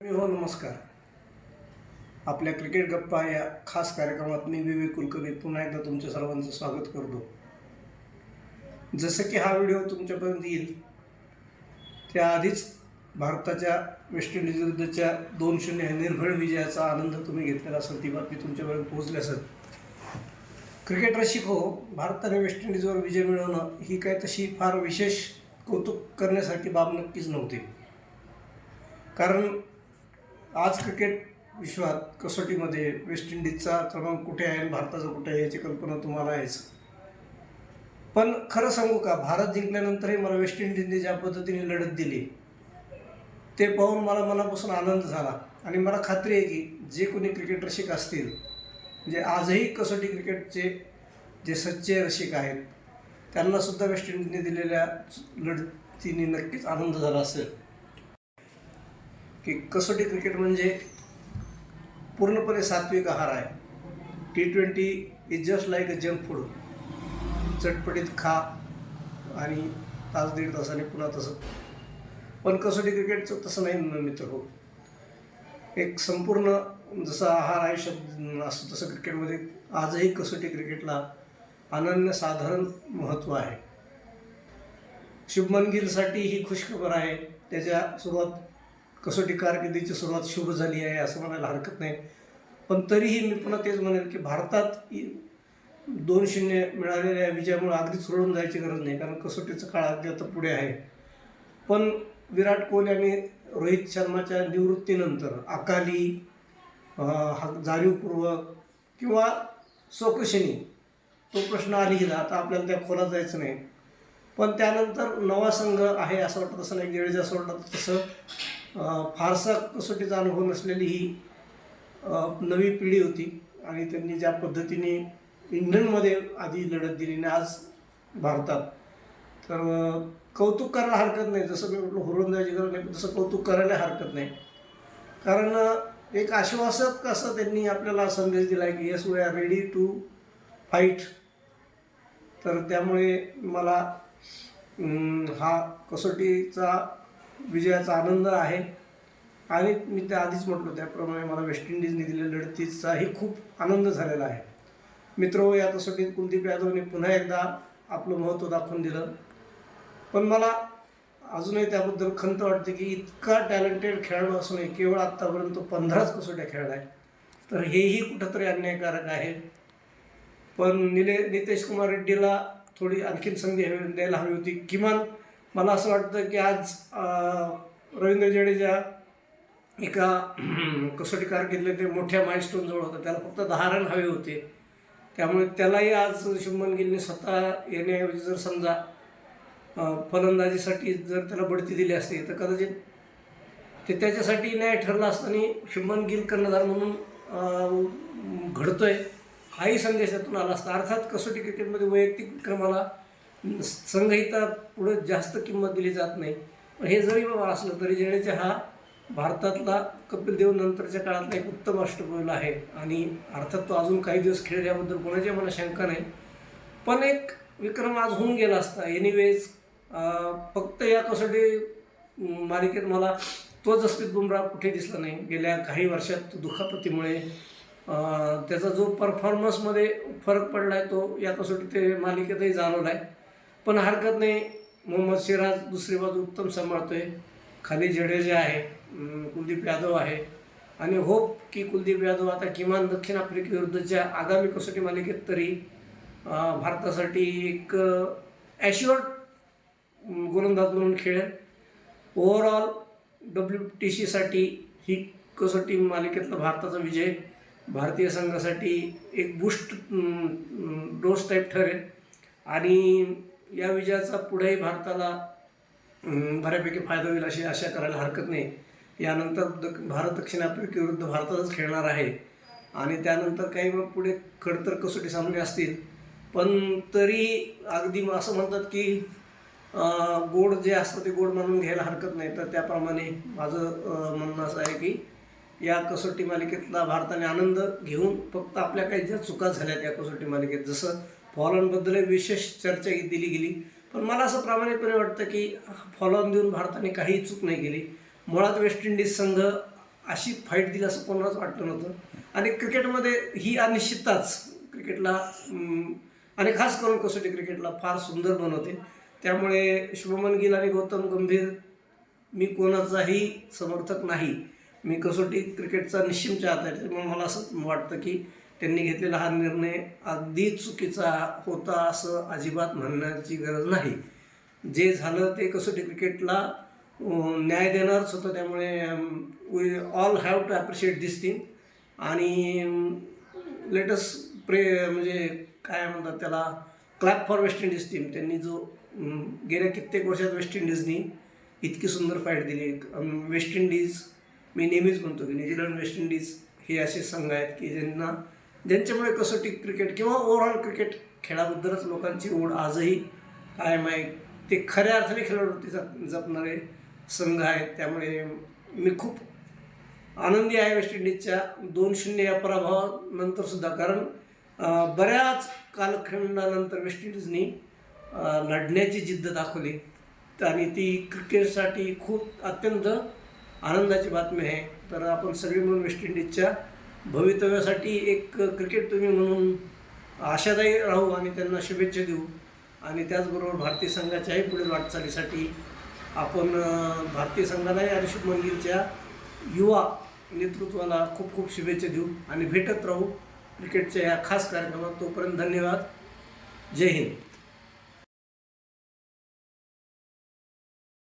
मी हो नमस्कार. आपल्या क्रिकेट गप्पा या खास कार्यक्रमात मी विवेक कुलकर्णी पुन्हा एकदा तुमच्या सर्वांचं स्वागत करतो. जसं की हा व्हिडिओ तुमच्यापर्यंत येईल त्याआधीच भारताच्या वेस्ट इंडिज विरुद्धच्या दोन शून्य निर्भळ विजयाचा आनंद तुम्ही घेतलेला असेल ती बातमी तुमच्यापर्यंत पोहोचली असेल. क्रिकेट रसिक हो भारताने वेस्ट इंडिजवर विजय मिळवणं ही काय तशी फार विशेष कौतुक करण्यासारखी बाब नक्कीच नव्हती. कारण आज क्रिकेट विश्वात कसोटीमध्ये वेस्ट इंडिजचा क्रमांक कुठे आहे आणि भारताचा कुठे आहे याची कल्पना तुम्हाला आहेच पण खरं सांगू का भारत जिंकल्यानंतरही मला वेस्ट इंडिजने ज्या पद्धतीने लढत दिली ते पाहून मला मनापासून आनंद झाला. आणि मला खात्री आहे की जे कोणी क्रिकेट रसिक असतील म्हणजे आजही कसोटी क्रिकेटचे जे सच्चे रसिक आहेत त्यांनासुद्धा वेस्ट इंडिजने दिलेल्या लढतीने नक्कीच आनंद झाला असेल. की कसोटी क्रिकेट म्हणजे पूर्णपणे सात्विक आहार आहे. T twenty is just like a junk food चटपटीत खा आणि तास दीड तासाने पुन्हा तसं पण कसोटी क्रिकेटचं तसं नाही न मित्र हो. एक संपूर्ण जसा आहार आयुष्यात असतो तसं क्रिकेटमध्ये आजही कसोटी क्रिकेटला अनन्यसाधारण महत्त्व आहे. शुभमन गिलसाठी ही खुशखबर आहे. त्याच्या सुरुवात कसोटी कारकिर्दीची सुरुवात शुभ झाली आहे असं म्हणायला हरकत नाही. पण तरीही मी पुन्हा तेच म्हणेन की भारतात दोन शून्य मिळालेल्या विजयामुळे अगदी सोडून जायची गरज नाही. कारण कसोटीचं काळ अगदी आता पुढे आहे. पण विराट कोहली आणि रोहित शर्माच्या निवृत्तीनंतर अकाली जाणीवपूर्वक किंवा स्वखुशीने तो प्रश्न आली गेला. आता आपल्याला त्या खोलात जायचं नाही. पण त्यानंतर नवा संघ आहे असं वाटतं तसं नाही जडेजा असं वाटतं तसं फारसा कसोटीचा अनुभव नसलेली ही नवी पिढी होती. आणि त्यांनी ज्या पद्धतीने इंग्लंडमध्ये आधी लढत दिली आणि आज भारतात. तर कौतुक करायला हरकत नाही. जसं मी म्हटलं हुरून जायची गरज नाही तसं कौतुक करायला हरकत नाही. कारण एक आश्वासक असं त्यांनी आपल्याला संदेश दिला आहे की yes we are ready to fight तर त्यामुळे मला हा कसोटीचा विजयाचा आनंद आहे. आणि मी त्या आधीच म्हटलो त्याप्रमाणे मला वेस्ट इंडिजने दिलेल्या लढतीचाही खूप आनंद झालेला आहे. मित्र हो, या कसोटीत कुलदीप यादवने पुन्हा एकदा आपलं महत्त्व दाखवून दिलं. पण मला अजूनही त्याबद्दल खंत वाटते की इतका टॅलेंटेड खेळाडू असूनही केवळ आत्तापर्यंत पंधराच कसोट्या खेळला आहे तर हेही कुठंतरी अन्यायकारक आहे. पण निले नितेश कुमार रेड्डीला थोडी आणखीन संधी हवी द्यायला हवी होती. किमान मला असं वाटतं की आज रवींद्र जडेजा एका कसोटी कारकिर्दीतले ते मोठ्या माइलस्टोनजवळ होता. त्याला फक्त दहा रन हवे होते. त्यामुळे त्यालाही आज शुभमन गिलने स्वतः येण्याऐवजी जर समजा फलंदाजीसाठी जर त्याला बढती दिली असती तर कदाचित ते त्याच्यासाठी न्याय ठरला असताना शुभमन गिल कर्णधार म्हणून घडतोय हाही संदेश त्यातून आला असता. अर्थात कसोटी क्रिकेटमध्ये वैयक्तिक विक्रमाला संघहिता पुढे जास्त किंमत दिली जात नाही. पण हे जरी बाबा असलं तरी जडेजा हा भारतातला कपिल देव नंतरच्या काळातला एक उत्तम अष्टपैलू आहे. आणि अर्थात तो अजून काही दिवस खेळेल याबद्दल कोणाच्या मला शंका नाही. पण एक विक्रम आज होऊन गेला असता. एनिवेज फक्त या कसोटी मालिकेत मला तो जसप्रीत बुमराह कुठे दिसला नाही. गेल्या काही वर्षात दुखापतीमुळे त्याचा जो परफॉर्मन्समध्ये फरक पडला आहे तो या कसोटी ते मालिकेतही जाणवला आहे पण हरकत नाही. मोहम्मद सिराज दुसरी बाजू उत्तम सांभाळतोय. खाली जडेजा आहे कुलदीप यादव आहे. आणि होप की कुलदीप यादव आता किमान दक्षिण आफ्रिकेविरुद्धच्या आगामी कसोटी मालिकेत तरी भारतासाठी एक ॲश्युअर्ड गोलंदाज म्हणून खेळेल. ओव्हरऑल डब्ल्यू टी सीसाठी ही कसोटी मालिकेतला भारताचा विजय भारतीय संघासाठी एक बूस्ट डोस टाईप ठरेल. आणि या विजयाचा पुढेही भारताला बऱ्यापैकी फायदा होईल अशी आशा करायला हरकत नाही. यानंतर द भारत दक्षिण आफ्रिकेविरुद्ध भारतातच खेळणार आहे. आणि त्यानंतर काही मग पुढे खडतर कसोटी सामने असतील. पण तरी अगदी मग असं म्हणतात की गोड जे असतं ते गोड म्हणून घ्यायला हरकत नाही. तर त्याप्रमाणे माझं म्हणणं असं आहे की या कसोटी मालिकेतला भारताने आनंद घेऊन फक्त आपल्या काही ज्या चुका झाल्या त्या कसोटी मालिकेत जसं फॉलोअनबद्दल विशेष चर्चा दिली गेली. पण मला असं प्रामाणिकपणे वाटतं की फॉलॉन देऊन भारताने काही चूक नाही केली. मुळात वेस्ट इंडिज संघ अशी फाईट दिली असं कोणालाच वाटलं नव्हतं. आणि क्रिकेटमध्ये ही अनिश्चितताच क्रिकेटला आणि खास करून कसोटी क्रिकेटला फार सुंदर बनवते. त्यामुळे शुभमन गिल आणि गौतम गंभीर मी कोणाचाही समर्थक नाही. मी कसोटी क्रिकेटचा निश्चिम चाहता आहे त्यामुळे मला असं वाटतं की त्यांनी घेतलेला हा निर्णय अगदी चुकीचा होता असं अजिबात म्हणण्याची गरज नाही. जे झालं ते कसोटी क्रिकेटला न्याय देणारच होतं. त्यामुळे we all have to appreciate this thing आणि लेटस प्रे म्हणजे काय म्हणतात त्याला clap for West Indies team त्यांनी जो गेल्या कित्येक वर्षात वेस्ट इंडिजनी इतकी सुंदर फाईट दिली. वेस्ट इंडिज मी नेहमीच म्हणतो की न्यूझीलंड वेस्ट इंडिज हे असे संघ आहेत की ज्यांना ज्यांच्यामुळे कसोटी क्रिकेट किंवा ओव्हरऑल क्रिकेट खेळाबद्दलच लोकांची ओढ आजही कायम आहे. ते खऱ्या अर्थाने खेळाडूवरती जप जपणारे संघ आहेत. त्यामुळे मी खूप आनंदी आहे वेस्ट इंडिजच्या दोन शून्य या पराभवानंतरसुद्धा कारण बऱ्याच कालखंडानंतर वेस्ट इंडिजनी लढण्याची जिद्द दाखवली. आणि ती क्रिकेटसाठी खूप अत्यंत आनंदाची बातमी आहे. तर आपण सगळे मिळून वेस्ट इंडिजच्या भवितव्यासाठी एक क्रिकेट तुम्ही म्हणून आशादायी राहू आणि त्यांना शुभेच्छा देऊ. आणि त्याचबरोबर भारतीय संघाच्याही पुढील वाटचालीसाठी आपण भारतीय संघालाही आणि शुभमन गिलच्या युवा नेतृत्वाला खूप खूप शुभेच्छा देऊ आणि भेटत राहू क्रिकेटच्या या खास कार्यक्रमात. तोपर्यंत धन्यवाद. जय हिंद.